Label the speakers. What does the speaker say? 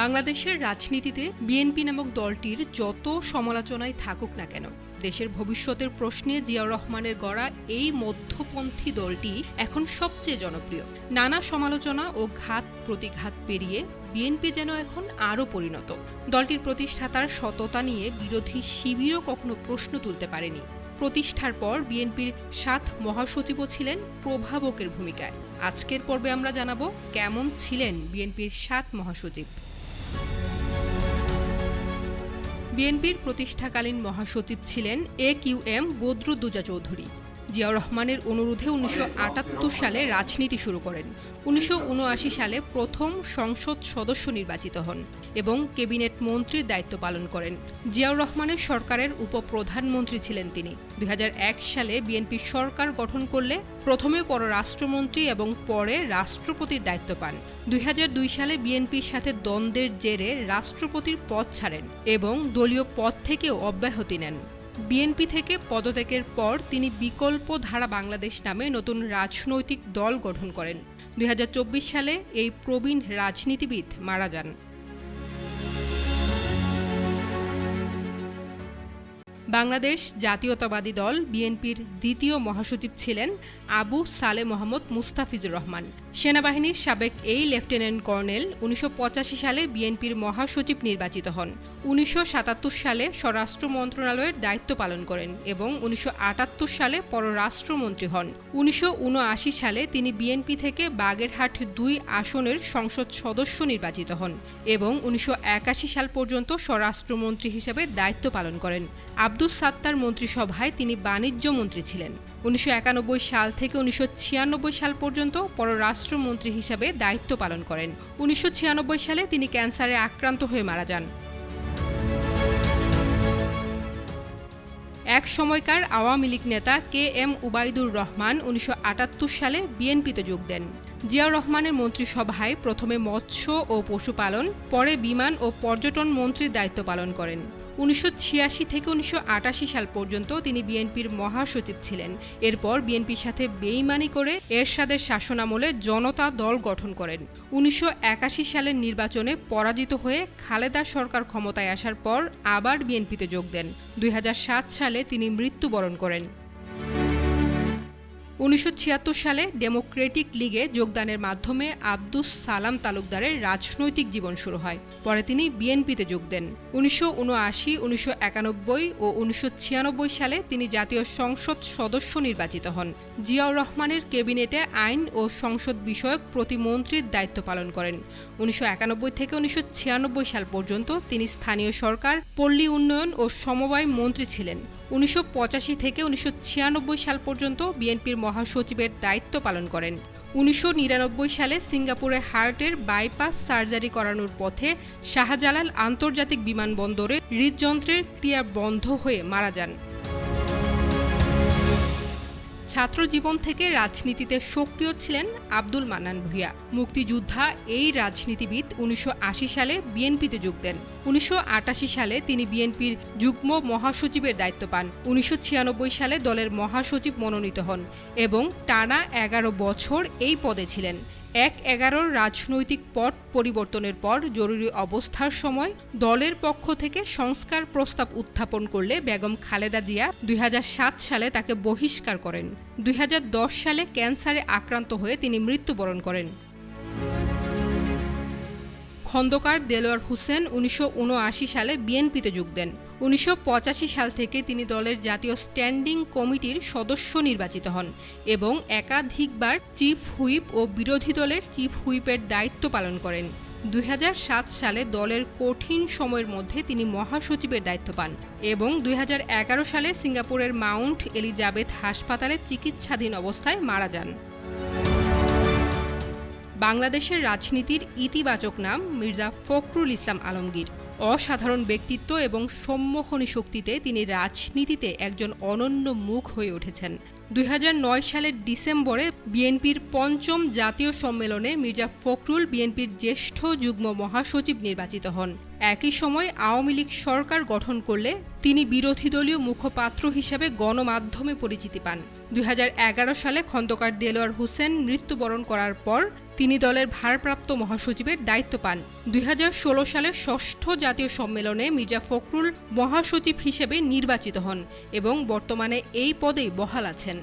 Speaker 1: বাংলাদেশের রাজনীতিতে বিএনপি নামক দলটির যত সমালোচনায় থাকুক না কেন, দেশের ভবিষ্যতের প্রশ্নে জিয়াউর রহমানের গড়া এই মধ্যপন্থী দলটি এখন সবচেয়ে জনপ্রিয়। নানা সমালোচনা ও ঘাত প্রতিঘাত পেরিয়ে বিএনপি যেন এখন আরও পরিণত। দলটির প্রতিষ্ঠাতার সততা নিয়ে বিরোধী শিবিরও কখনো প্রশ্ন তুলতে পারেনি। প্রতিষ্ঠার পর বিএনপির সাত মহাসচিবও ছিলেন প্রভাবকের ভূমিকায়। আজকের পর্বে আমরা জানাব কেমন ছিলেন বিএনপির সাত মহাসচিব। বিএনপির প্রতিষ্ঠাকালীন মহাসচিব ছিলেন A Q M Badruddoza Chowdhury. Ziaur রহমানের অনুরোধে উনিশশো আটাত্তর সালে রাজনীতি শুরু করেন। উনিশশো উনআশি সালে প্রথম সংসদ সদস্য নির্বাচিত হন এবং ক্যাবিনেট মন্ত্রীর দায়িত্ব পালন করেন। জিয়াউর রহমানের সরকারের উপপ্রধানমন্ত্রী ছিলেন তিনি। দুই হাজার এক সালে বিএনপি সরকার গঠন করলে প্রথমে পররাষ্ট্রমন্ত্রী এবং পরে রাষ্ট্রপতির দায়িত্ব পান। দুই হাজার দুই সালে বিএনপির সাথে দ্বন্দ্বের জেরে রাষ্ট্রপতির পদ ছাড়েন এবং দলীয় পদ থেকেও অব্যাহতি নেন। বিএনপি থেকে পদত্যাগের পর তিনি বিকল্প ধারা বাংলাদেশ নামে নতুন রাজনৈতিক দল গঠন করেন। দুই হাজার চব্বিশ সালে এই প্রবীণ রাজনীতিবিদ মারা যান। বাংলাদেশ জাতীয়তাবাদী দল বিএনপির দ্বিতীয় মহাসচিব ছিলেন আবু সালে মোহাম্মদ মুস্তাফিজুর রহমান। সেনাবাহিনীর সাবেক এই লেফটেন্যান্ট কর্নেল উনিশশো পঁচাশি সালে বিএনপির মহাসচিব নির্বাচিত হন। উনিশশো সাতাত্তর সালে স্বরাষ্ট্র মন্ত্রণালয়ের দায়িত্ব পালন করেন এবং উনিশশো আটাত্তর সালে পররাষ্ট্রমন্ত্রী হন। উনিশশো উনআশি সালে তিনি বিএনপি থেকে বাগেরহাট দুই আসনের সংসদ সদস্য নির্বাচিত হন এবং উনিশশো একাশি সাল পর্যন্ত স্বরাষ্ট্রমন্ত্রী হিসেবে দায়িত্ব পালন করেন। আব্দুস সাত্তার মন্ত্রিসভায় তিনি বাণিজ্য মন্ত্রী ছিলেন। উনিশশো একানব্বই সাল থেকে উনিশশো ছিয়ানব্বই সাল পর্যন্ত পররাষ্ট্রমন্ত্রী হিসাবে দায়িত্ব পালন করেন। উনিশশো ছিয়ানব্বই সালে তিনি ক্যান্সারে আক্রান্ত হয়ে মারা যান। এক সময়কার আওয়ামী লীগ নেতা কে এম উবাইদুর রহমান উনিশশো আটাত্তর সালে বিএনপিতে যোগ দেন। জিয়াউর রহমানের মন্ত্রিসভায় প্রথমে মৎস্য ও পশুপালন, পরে বিমান ও পর্যটন মন্ত্রীর দায়িত্ব পালন করেন। উনিশশো ছিয়াশি থেকে উনিশশো আটাশি সাল পর্যন্ত তিনি বিএনপির মহাসচিব ছিলেন। এরপর বিএনপির সাথে বেইমানি করে এরশাদের শাসনামলে জনতা দল গঠন করেন। উনিশশো একাশি সালের নির্বাচনে পরাজিত হয়ে খালেদা সরকার ক্ষমতায় আসার পর আবার বিএনপিতে যোগ দেন। দুই হাজার সাত সালে তিনি মৃত্যুবরণ করেন। উনিশশো ছিয়াত্তর সালে ডেমোক্রেটিক লিগে যোগদানের মাধ্যমে আব্দুস সালাম তালুকদারের রাজনৈতিক জীবন শুরু হয়। পরে তিনি বিএনপিতে যোগ দেন। উনিশশো উনআশি, উনিশশো একানব্বই ও উনিশশো ছিয়ানব্বই সালে তিনি জাতীয় সংসদ সদস্য নির্বাচিত হন। জিয়াউর রহমানের ক্যাবিনেটে আইন ও সংসদ বিষয়ক প্রতিমন্ত্রীর দায়িত্ব পালন করেন। উনিশশো একানব্বই থেকে উনিশশো ছিয়ানব্বই সাল পর্যন্ত তিনি স্থানীয় সরকার, পল্লী উন্নয়ন ও সমবায় মন্ত্রী ছিলেন। উনিশশো পঁচাশি থেকে উনিশশো ছিয়ানব্বই সাল পর্যন্ত বিএনপির মহাসচিবের দায়িত্ব পালন করেন। উনিশশো নিরানব্বই সালে সিঙ্গাপুরে হার্টের বাইপাস সার্জারি করানোর পথে শাহজালাল আন্তর্জাতিক বিমানবন্দরে হৃদযন্ত্রের ক্রিয়া বন্ধ হয়ে মারা যান। ছাত্র জীবন থেকে রাজনীতিতে সক্রিয় ছিলেন আব্দুল মান্নান ভূঁইয়া। মুক্তিযোদ্ধা এই রাজনীতিবিদ উনিশশো আশি সালে বিএনপিতে যোগ দেন। উনিশশো আটাশি সালে তিনি বিএনপির যুগ্ম মহাসচিবের দায়িত্ব পান। উনিশশো ছিয়ানব্বই সালে দলের মহাসচিব মনোনীত হন এবং টানা এগারো বছর এই পদে ছিলেন। এক এগারোর রাজনৈতিক পট পরিবর্তনের পর জরুরি অবস্থার সময় দলের পক্ষ থেকে সংস্কার প্রস্তাব উত্থাপন করলে বেগম খালেদা জিয়া দুই হাজার সাত সালে তাকে বহিষ্কার করেন। দুই হাজার দশ সালে ক্যান্সারে আক্রান্ত হয়ে তিনি মৃত্যুবরণ করেন। খন্দকার দেলোয়ার হোসেন উনিশশো সালে বিএনপিতে যোগ দেন। উনিশশো পঁচাশি সাল থেকে তিনি দলের জাতীয় স্ট্যান্ডিং কমিটির সদস্য নির্বাচিত হন এবং একাধিকবার চিফ হুইপ ও বিরোধী দলের চিফ হুইপের দায়িত্ব পালন করেন। দুই হাজার সাত সালে দলের কঠিন সময়ের মধ্যে তিনি মহাসচিবের দায়িত্ব পান এবং দুই হাজার এগারো সালে সিঙ্গাপুরের মাউন্ট এলিজাবেথ হাসপাতালে চিকিৎসাধীন অবস্থায় মারা যান। বাংলাদেশের রাজনীতির ইতিবাচক নাম মির্জা ফখরুল ইসলাম আলমগীর। অসাধারণ ব্যক্তিত্ব এবং সম্মোহনী শক্তিতে তিনি রাজনীতিতে একজন অনন্য মুখ হয়ে উঠেছেন। দুই হাজার নয় সালের ডিসেম্বরে বিএনপির পঞ্চম জাতীয় সম্মেলনে মির্জা ফখরুল বিএনপির জ্যেষ্ঠ যুগ্ম মহাসচিব নির্বাচিত হন। একই সময় আওয়ামী লীগ সরকার গঠন করলে তিনি বিরোধী দলীয় মুখপাত্র হিসেবে গণমাধ্যমে পরিচিতি পান। দুই হাজার এগারো সালে খন্দকার দেলোয়ার হোসেন মৃত্যুবরণ করার পর তিনি দলের ভারপ্রাপ্ত মহাসচিবের দায়িত্ব পান। দুই হাজার ষোলো সালের ষষ্ঠ জাতীয় সম্মেলনে মির্জা ফখরুল মহাসচিব হিসেবে নির্বাচিত হন এবং বর্তমানে এই পদেই বহাল আছেন।